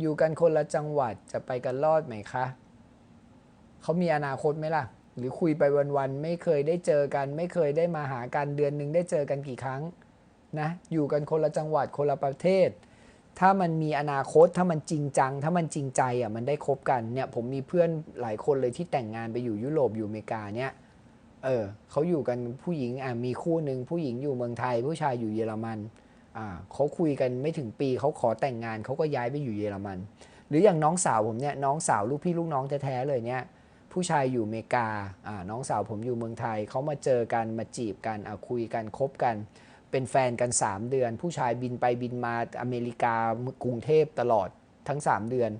อยู่กันคนละจังหวัดจะไปกันรอดไหมคะเขามีอนาคตไหมล่ะ หรือคุยไปวันๆไม่เคยได้เจอกัน ไม่เคยได้มาหากันเดือนหนึ่งได้เจอกันกี่ครั้งนะอยู่กันคนละจังหวัดคนละประเทศ ถ้ามันมีอนาคตถ้ามันจริงจัง ถ้ามันจริงใจอะมันได้คบกันเนี่ยผมมีเพื่อนหลายคนเลยที่แต่งงานไปอยู่ยุโรปอยู่อเมริกาเนี่ยเออเขาอยู่กันผู้หญิงอะมีคู่หนึ่งผู้หญิงอยู่เมืองไทย ผู้ชายอยู่เยอรมัน เขาคุยกันไม่ถึงปีเขาขอแต่งงานเขาก็ย้ายไปอยู่เยอรมัน หรืออย่างน้องสาวผมเนี่ยน้องสาวลูกพี่ลูกน้องแท้ๆเลยเนี่ยผู้ชายอยู่อเมริกาอ่าน้องสาวผมอยู่เมืองไทยเขามาเจอกันมาจีบกันคุยกันคบกัน เป็นแฟนกัน 3 เดือน ผู้ชายบินไปบินมาอเมริกากรุงเทพตลอดทั้ง 3 เดือน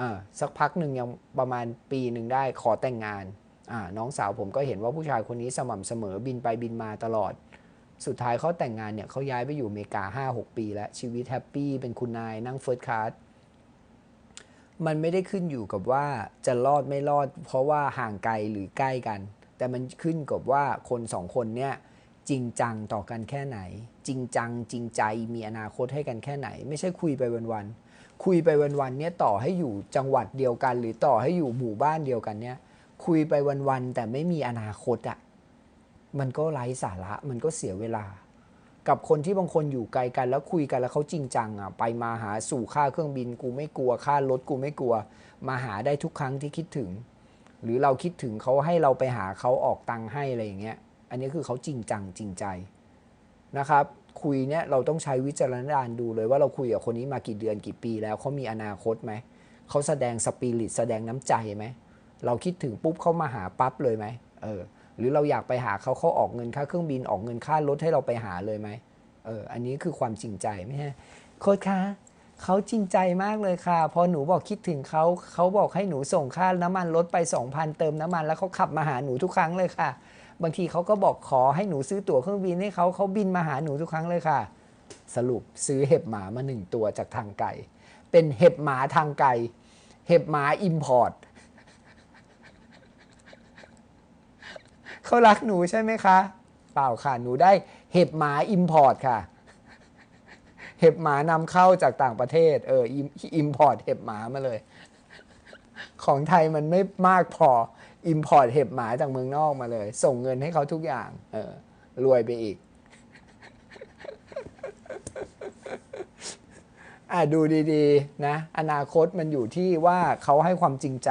อสักพักหนึ่งยังประมาณปีหนึ่งได้ขอแต่งงานน้องสาวผมก็เห็นว่าผู้ชายคนนี้สม่ำเสมอบินไปบินมาตลอด สุดท้ายเขาแต่งงานเนี่ยเขาย้ายไปอยู่อเมริกา 5-6 ปีแล้ว ชีวิตแฮปปี้เป็นคุณนายนั่งเฟิร์สคลาสมันไม่ได้ขึ้นอยู่กับว่าจะรอดไม่รอด เพราะว่าห่างไกลหรือใกล้กัน แต่มันขึ้นกับว่าคนสองคนเนี่ยจริงจังต่อกันแค่ไหน จริงจังจริงใจมีอนาคตให้กันแค่ไหน ไม่ใช่คุยไปวันๆคุยไปวันๆเนี่ยต่อให้อยู่จังหวัดเดียวกัน หรือต่อให้อยู่หมู่บ้านเดียวกันเนี่ยคุยไปวันๆแต่ไม่มีอนาคตอะ่ะ มันก็ไร้สาระมันก็เสียเวลา กับคนที่บางคนอยู่ไกลกันแล้วคุยกันแล้วเขาจริงจังอะไปมาหาสู่ค่าเครื่องบิน กูไม่กลัวค่ารถกูไม่กลัว มาหาได้ทุกครั้งที่คิดถึง หรือเราคิดถึงเขาให้เราไปหาเขาออกตังค์ให้อะไรอย่างเงี้ย อันนี้คือเขาจริงจังจริงใจนะครับคุยเนี่ยเราต้องใช้วิจารณญาณดูเลยว่าเราคุยกับคนนี้มากี่เดือนกี่ปีแล้วเขามีอนาคตไหมเขาแสดงสปิริตแสดงน้ำใจไหมเราคิดถึงปุ๊บเขามาหาปั๊บเลยไหมเออ หรือเราอยากไปหาเขาเขาออกเงินค่าเครื่องบินออกเงินค่ารถให้เราไปหาเลยไหมเอออันนี้คือความจริงใจไม่ใช่โค้ดคะเขาจริงใจมากเลยค่ะ พอหนูบอกคิดถึงเขาเขาบอกให้หนูส่งค่าน้ำมันรถไป 2,000 เติมน้ำมันแล้วเขาขับมาหาหนูทุกครั้งเลยค่ะ บางทีเขาก็บอกขอให้หนูซื้อตั๋วเครื่องบินให้เขาเขาบินมาหาหนูทุกครั้งเลยค่ะ สรุปซื้อเห็บหมามาหนึ่งตัวจากทางไกลเป็นเห็บหมาทางไกลเห็บหมาอิมพอร์ต เขารักหนูใช่ไหมคะ เปล่าค่ะ หนูได้เห็บหมาอิมพอร์ตค่ะ เห็บหมานำเข้าจากต่างประเทศ เอออิมพอร์ตเห็บหมามาเลย ของไทยมันไม่มากพออิมพอร์ตเห็บหมาจากเมืองนอกมาเลย ส่งเงินให้เขาทุกอย่าง เออ รวยไปอีก อะดูดีๆ นะ อนาคตมันอยู่ที่ว่าเขาให้ความจริงใจ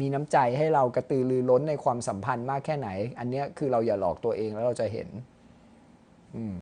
มีน้ำใจให้เรากระตือรือร้นในความสัมพันธ์มากแค่ไหน อันเนี้ยคือเราอย่าหลอกตัวเองแล้วเราจะเห็นอืม